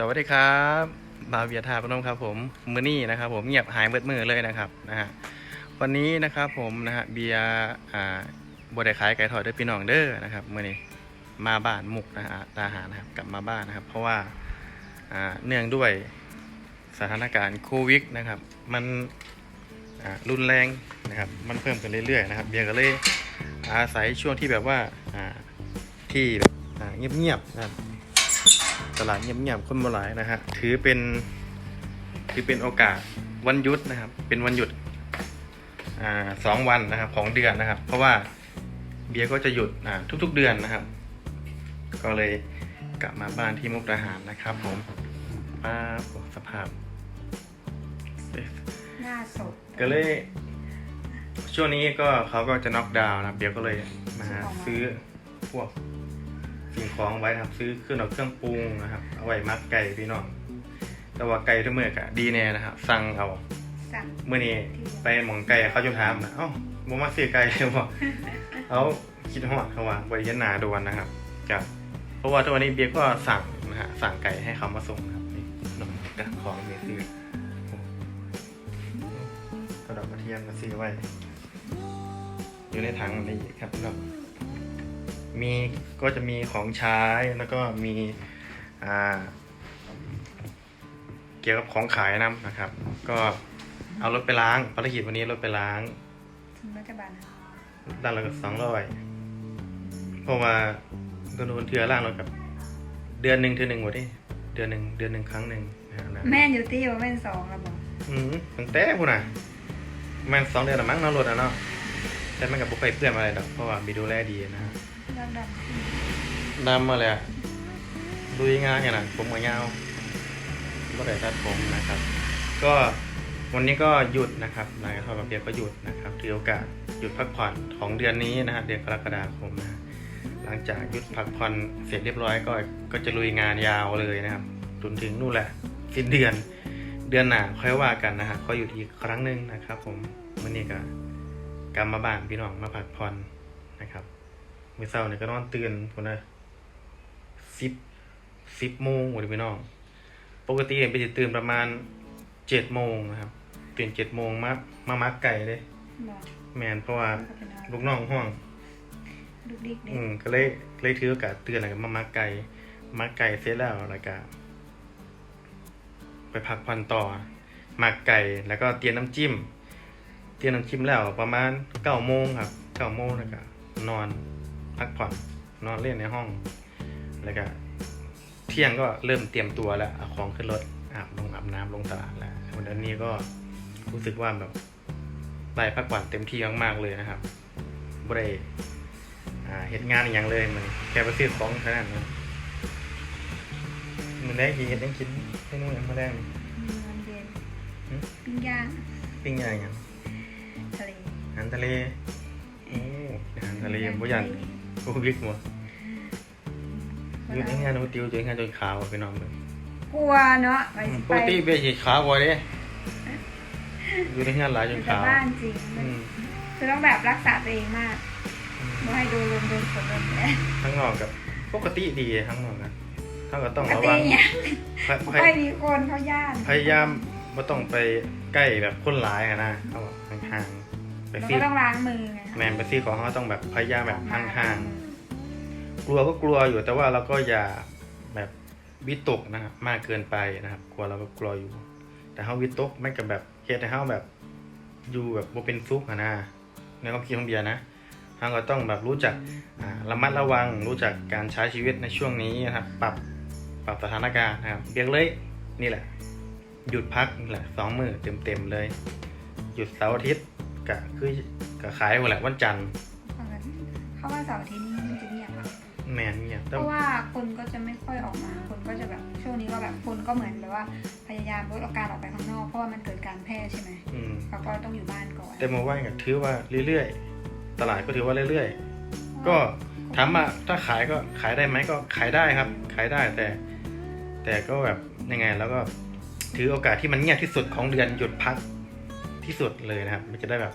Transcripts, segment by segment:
สวัสดีครับบาเบียทาพนมครับผมมือนี่นะครับผมเงียบหายเบิดมือเลยนะครับนะฮะวันนี้นะครับผมนะฮะเบียร์อ่าบไดขายไก่ทอดด้วยพี่น้องเด้อนะครับมือนี้มาบ้านมุกนะฮะทหารนะครับกลับมาบ้านนะครับ เพราะว่าอ่าเนื่องด้วยสถานการณ์โควิดนะครับ มันอ่ารุนแรงนะครับมันเพิ่มขึ้นเรื่อยๆนะครับเบียก็เลยอาศัยช่วงที่แบบว่าอ่าที่แบบอ่าเงียบๆนะครับ ตลาดเงียบๆคนบ่หลายนะฮะถือเป็นถือเป็นโอกาสวันหยุดนะครับ เป็นวันหยุดอ่าสองวันนะครับ ของเดือนนะครับ เพราะว่าเบียร์ก็จะหยุดอ่าทุก ๆเดือนนะครับ ก็เลยกลับมาบ้านที่มุกดาหารนะครับ ผมป้าบสภาพ หน้าสดก็เลย ช่วงนี้ก็เขาก็จะน็อกดาวน์นะครับเบียร์ก็เลยมาซื้อพวกสิ่ง ของไว้นะครับ ซื้อเครื่องเอาเครื่องปรุงนะครับ เอาไว้มักไก่พี่น้องแต่ว่าไก่ทุกเมื่อกะดีแน่นะครับ สั่งเอาสั่งเมื่อนี้ไปหมองไก่เขาจะถามนะเอ้าบ่มาซื้อไก่เลยบ่เอาคิดฮอดเขาว่าบริยันหนาด่วนนะครับจ้ะเพราะว่าทุกวันนี้เบียร์ก็สั่งนะฮะสั่งไก่ให้เขามาส่งนะครับนี่น้องกะของเบียร์ซื้อโอ้กระดอกกระเทียมมาซื้อไว้ อยู่ในถังนี่ครับแล้ว มีก็จะมีของใช้แล้วก็มีอ่าเกี่ยวกับของขายนํนะครับ ก็เอารถไปล้างภารกิจวันนี้รถไปล้างถึงรัฐบาลนะด้านละสองร้อยเพราะว่าก็โดนเทือล่างรถกับ เดือนหนึ่งเทือหนึ่งหมดดิเดือนหนึ่งเดือนหนึ่งครั้งหนึ่งนะครับแม่นอยู่ที่ว่าแม่นสองแล้วบอกอืมตั้งแต่พูดน่ะแมันสองเดือนละมั้งเนาะรถอะเนาะแต่มันกับบุคคลเพื่อนมาอะไรดอกเพราะว่ามีดูแลดีนะฮะ ดำดดำมาเลยอะดูยังไงเนี่ยนะผมกับยาวก็ได้ตัดผมนะครับ ก็วันนี้ก็หยุดนะครับนายทอดกับเบียร์ก็หยุดนะครับถือโอกาสหยุดพักผ่อนของเดือนนี้นะฮะเดือนกรกฎาคมนะฮะหลังจากหยุดพักผ่อนเสร็จเรียบร้อยก็ก็จะลุยงานยาวเลยนะครับจนถึงนู่นแหละสิ้นเดือนเดือนหน้าค่อยว่ากันนะฮะค่อยหยุดอีกครั้งหนึ่งนะครับ ผมวันนี้ก็กลับมาบ้านพี่น้องมาพักผ่อนนะครับ มื้อเช้าเนี่ยก็นอนตื่นคนนะสิบสิบโมงวันนี้พี่น้อง ปกติเนี่ยไปจะตื่นประมาณเจ็ดโมงนะครับ ตื่นเจ็ดโมงมามามักไก่เลยำบอกแมนเพราะว่าเขาเป็นอะไรลูกน้องห้องลูกดิ๊กเด็อืกมก็เลยเลยถือโอกาสเตือนอะไรกันมามักไก่มักไก่เสร็จแล้วแล้วก็ไปพักผ่อนต่อมักไก่แล้วก็เตรียมน้ำจิ้ม เตรียมน้ำจิ้มแล้วประมาณเก้าโมงครับเก้าโมงแล้วก็นอน พักผ่อนนอนเล่นในห้อง แล้วก็เที่ยงก็เริ่มเตรียมตัวแล้วเอาของขึ้นรถอาบลงอาบน้ำลงตลาดแล้ววันนี้ก็รู้สึกว่าแบบได้พักผ่อนเต็มที่มากๆเลยนะครับบ่ได้อ่าเห็นงานอหย่างเลยมันแค่ไปซื้อของเท่านั้นนะมันได้กินได้กินได้นู่นอย่างมาแรงมีน้ำเย็นหืมปิ้งย่างปิ้งย่างอย่างทะเลอาหารทะเลโอ้อาหารทะเลบ่ยัน โอ้วิกมัวอยู่ในงานโนติวเจองานจนขาวอะไปนอนเลยกลัวเนาะไปอืมปไปกติเบียร์สีขาวบ่เด้อยู่ในงานหลายจนแต่ขาวบ้านจริงอืมคือต้องแบบรักษาตัวเองมากอืมไม่ให้โดนลมโดนฝนโดนแดดข้างนอกกับปกติดีข้างนอกนะเท่ากับต้องปกระติวังเนี่ยพยไม่ค่อยมีคนเขาย่านพยายามไม่ต้องไปใกล้แบบคนหลายอะนะเอาห่างๆ ไปแล้วซื้อก็ต้องล้างมือไงแมนไปซื้อของเขาต้องแบบพยายามแบบห่างๆกลัวก็กลัวอยู่แต่ว่าเราก็อย่าแบบวิตกนะครับมากเกินไปนะครับ กลัวเราก็กลัวอยู่ แต่เขาวิตกไม่กับแบบเฮ็ดให้เขาแบบอยู่แบบบ่เป็นซุกอะนะในความคิดของเบียร์นะเขาก็ต้องแบบรู้จักอ่าระมัดระวัง รู้จักการใช้ชีวิตในช่วงนี้นะครับ ปรับปรับสถานการณ์นะครับเบียร์เลยนี่แหละ หยุดพักนี่แหละสองมือเต็มๆเลย หยุดเสาร์อาทิตย์ กะคือกะขายหมดแหละวันจันทร์เข้าว่าเสาร์อาทิตย์นี้มันจะเงียบอะแมนเนี่ยเพแต่ราะว่าคนก็จะไม่ค่อยออกมา คนก็จะแบบช่วงนี้ก็แบบคนก็เหมือนแบบว่าพยายามลดการออกไปข้างนอกเพราะว่ามันเกิดการแพร่ใช่ไหมอืมเขาก็ต้องอยู่บ้านก่อนแต่มาว่าก็ถือว่าเรื่อยๆ ตลาดก็ถือว่าเรื่อย ๆ ก็ถามว่าถ้าขายก็ขายได้ไหมก็ขายได้ครับ ขายได้แต่ แต่ก็แบบยังไงแล้วก็ถือโอกาสที่มันเงียบที่สุดของเดือนหยุดพัก ที่สุดเลยนะครับ มันจะได้แบบ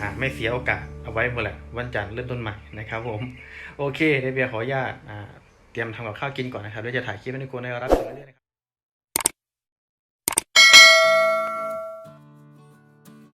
อ่าไม่เสียโอกาสเอาไว้หมดแหละวันจันทร์เริ่มต้นใหม่นะครับผมโอเคเดเบียร์ขออนุญาตอ่าเตรียมทำกับข้าวกินก่อนนะครับเดี๋ยวจะถ่ายคลิปให้ทุกคนได้รับชมเรื่อยๆนะครับ